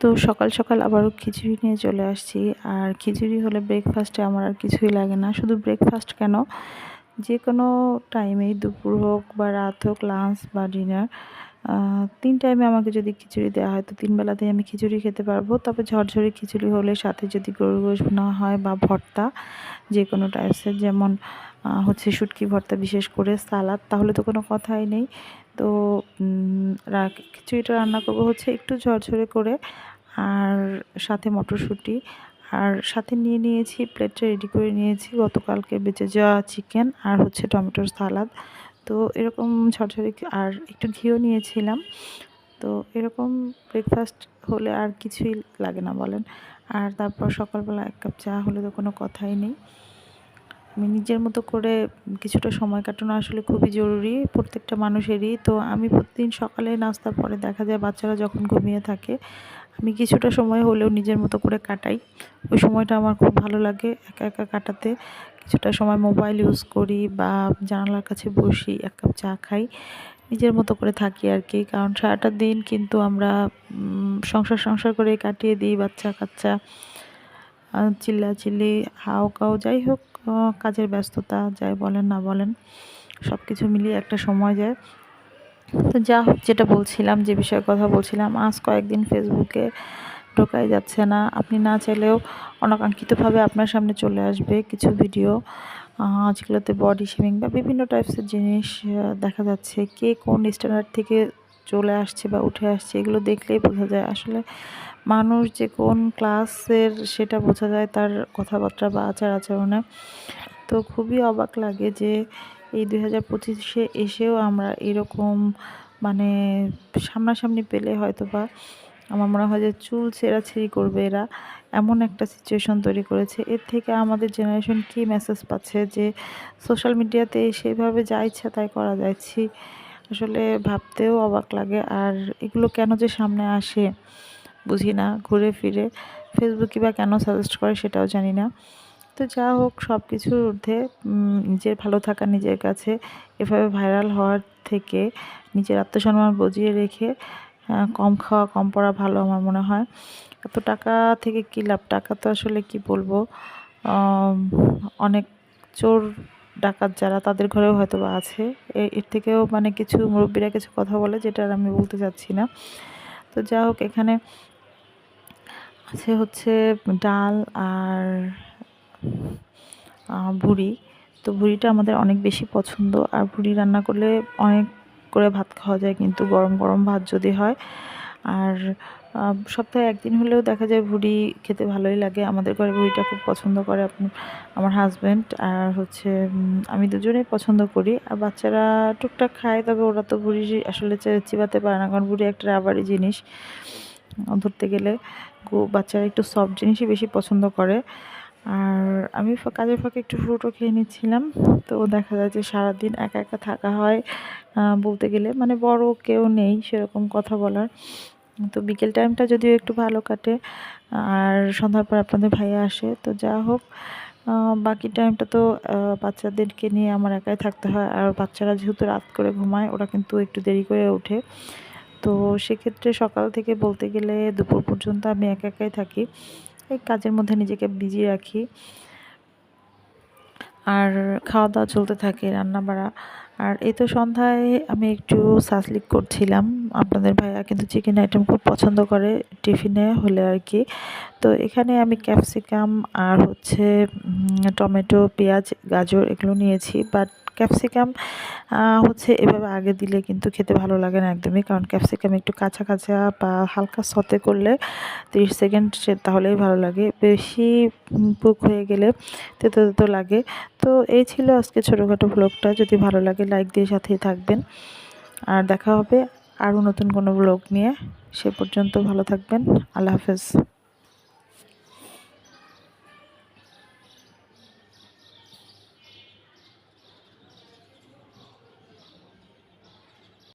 তো সকাল সকাল আবারও খিচুড়ি নিয়ে চলে আসছি। আর খিচুড়ি হলে ব্রেকফাস্টে আমার আর কিছুই লাগে না। শুধু ব্রেকফাস্ট কেন? যে কোনো টাইমেই দুপুর হোক বা রাত হোক লাঞ্চ বা ডিনার তিন টাইমে আমাকে যদি খিচুড়ি দেওয়া হয়, তো তিন বেলাতেই আমি খিচুড়ি খেতে পারব। তবে ঝরঝরে খিচুড়ি হলে সাথে যদি গরুর গোশ না হয় বা ভর্তা, যে কোনো টাইপসের যেমন হচ্ছে শুটকি ভর্তা বিশেষ করে, সালাদ, তাহলে তো কোনো কথাই নেই। তো খিচুড়িটা রান্না করব হচ্ছে একটু ঝরঝরে করে, আর সাথে মটরশুঁটি। আর সাথে নিয়ে নিয়েছি, প্লেটটা রেডি করে নিয়েছি, গতকালকে বেঁচে যাওয়া চিকেন আর হচ্ছে টমেটোর সালাদ। তো এরকম ঝরঝরে আর একটু ঘিও নিয়েছিলাম। তো এরকম ব্রেকফাস্ট হলে আর কিছুই লাগে না বলেন। আর তারপর সকালবেলা এক কাপ চা হলে তো কোনো কথাই নেই। আমি নিজের মতো করে কিছুটা সময় কাটানো আসলে খুবই জরুরি প্রত্যেকটা মানুষেরই। তো আমি প্রতিদিন সকালে নাস্তার পরে দেখা যায় বাচ্চারা যখন ঘুমিয়ে থাকে, আমি কিছুটা সময় হলেও নিজের মতো করে কাটাই। ওই সময়টা আমার খুব ভালো লাগে একা একা কাটাতে। কিছুটা সময় মোবাইল ইউজ করি বা জানালার কাছে বসি, এক কাপ চা খাই, নিজের মতো করে থাকি আর কি। কারণ সারাটা দিন কিন্তু আমরা সংসার সংসার করে কাটিয়ে দিই বাচ্চা কাচ্চা চিল্লা চিল্লি হাও কাও, যাই হোক কাজের ব্যস্ততা, যাই বলেন না বলেন সব কিছু মিলিয়ে একটা সময় যায়। তো যা হোক, যেটা বলছিলাম, যে বিষয়ে কথা বলছিলাম, আজ কয়েকদিন ফেসবুকে ঢোকাই যাচ্ছে না। আপনি না চাইলেও অনাকাঙ্ক্ষিতভাবে আপনার সামনে চলে আসবে কিছু ভিডিও। যেগুলোতে বডি শেমিং বা বিভিন্ন টাইপসের জিনিস দেখা যাচ্ছে কে কোন স্ট্যান্ডার্ড থেকে চলে আসছে বা উঠে আসছে, এগুলো দেখলেই বোঝা যায়। আসলে মানুষ যে কোন ক্লাসের সেটা বোঝা যায় তার কথাবার্তা বা আচার আচরণে। তো খুবই অবাক লাগে যে এই দুই হাজার পঁচিশে এসেও আমরা এরকম মানে সামনাসামনি পেলে হয়তো বা আমার মনে হয় যে চুল ছেঁড়াছেড়ি করবে এরা। এমন একটা সিচুয়েশন তৈরি করেছে। এর থেকে আমাদের জেনারেশন কি মেসেজ পাচ্ছে যে সোশ্যাল মিডিয়াতে সেইভাবে যা ইচ্ছা তাই করা যাচ্ছি আসলে ভাবতেও অবাক লাগে। আর এগুলো কেন যে সামনে আসে বুঝি না। ঘুরে ফিরে ফেসবুকে বা কেন সাজেস্ট করে সেটাও জানি না। তো যা হোক সব কিছুর ঊর্ধ্বে নিজের ভালো থাকা নিজের কাছে, এভাবে ভাইরাল হওয়ার থেকে নিজের আত্মসম্মান বজিয়ে রেখে কম খাওয়া, কম পড়া ভালো আমার মনে হয়। এত টাকা থেকে কী লাভ? টাকা তো আসলে কি বলব? অনেক চোর ডাকাত যারা তাদের ঘরেও হয়তো বা আছে এর থেকেও মানে কিছু মুরব্বীরা কিছু কথা বলে, যেটা আমি বলতে চাচ্ছি না। তো যা হোক, এখানে আছে হচ্ছে ডাল আর ভুড়ি। তো ভুড়িটা আমাদের অনেক বেশি পছন্দ। আর ভুড়ি রান্না করলে অনেক করে ভাত খাওয়া যায়, কিন্তু গরম গরম ভাত যদি হয়। আর সপ্তাহে একদিন হলেও দেখা যায় ভুড়ি খেতে ভালোই লাগে। আমাদের ঘরে ভুড়িটা খুব পছন্দ করে আমার হাজব্যান্ড আর হচ্ছে আমি দুজনেই পছন্দ করি। আর বাচ্চারা টুকটাক খায়, তবে ওরা তো ভুড়ি আসলে চিবাতে পারে না, কারণ ভুড়ি একটা রাবারি জিনিস। ধরতে গেলে বাচ্চারা একটু সফট জিনিসই বেশি পছন্দ করে। আর আমি কাজের ফাঁকে একটু ফ্রুটও খেয়ে নিচ্ছিলাম। তো দেখা যায় যে সারাদিন একা একা থাকা হয়। বলতে গেলে মানে বড় কেউ নেই, সেরকম কথা বলার। তো বিকেল টাইমটা যদিও একটু ভালো কাটে, আর সন্ধ্যার পর আপনাদের ভাইয়া আসে, তো যা হোক বাকি টাইমটা তো বাচ্চাদেরকে নিয়ে আমার একাই থাকতে হয়, আর বাচ্চারা যেহেতু রাত করে ঘুমায়, ওরা কিন্তু একটু দেরি করে ওঠে। তো সেক্ষেত্রে সকাল থেকে বলতে গেলে দুপুর পর্যন্ত আমি একা একাই থাকি। এই কাজের মধ্যে নিজেকে বিজি রাখি। আর খাওয়া দাওয়া চলতে থাকে, রান্নাবাড়া। আর এই তো সন্ধ্যায় আমি একটু সাসলিক করছিলাম। আপনাদের ভাইয়া কিন্তু চিকেন আইটেম খুব পছন্দ করে টিফিনে হলে আর কি। তো এখানে আমি ক্যাপসিকাম আর হচ্ছে টমেটো, পেঁয়াজ, গাজর এগুলো নিয়েছি। বাট ক্যাপসিকাম হচ্ছে এভাবে আগে দিলে কিন্তু খেতে ভালো লাগে না একদমই। কারণ ক্যাপসিকাম একটু কাঁচা কাঁচা বা হালকা সতে করলে তিরিশ সেকেন্ড সে তাহলেই ভালো লাগে। বেশি পুক হয়ে গেলে তেতো তেতো লাগে। তো এই ছিল আজকে ছোটোখাটো ব্লগটা যদি ভালো লাগে লাইক দিয়ে সাথেই থাকবেন। আর দেখা হবে আরও নতুন কোনো ব্লগ নিয়ে। সে পর্যন্ত ভালো থাকবেন। আল্লাহ হাফেজ।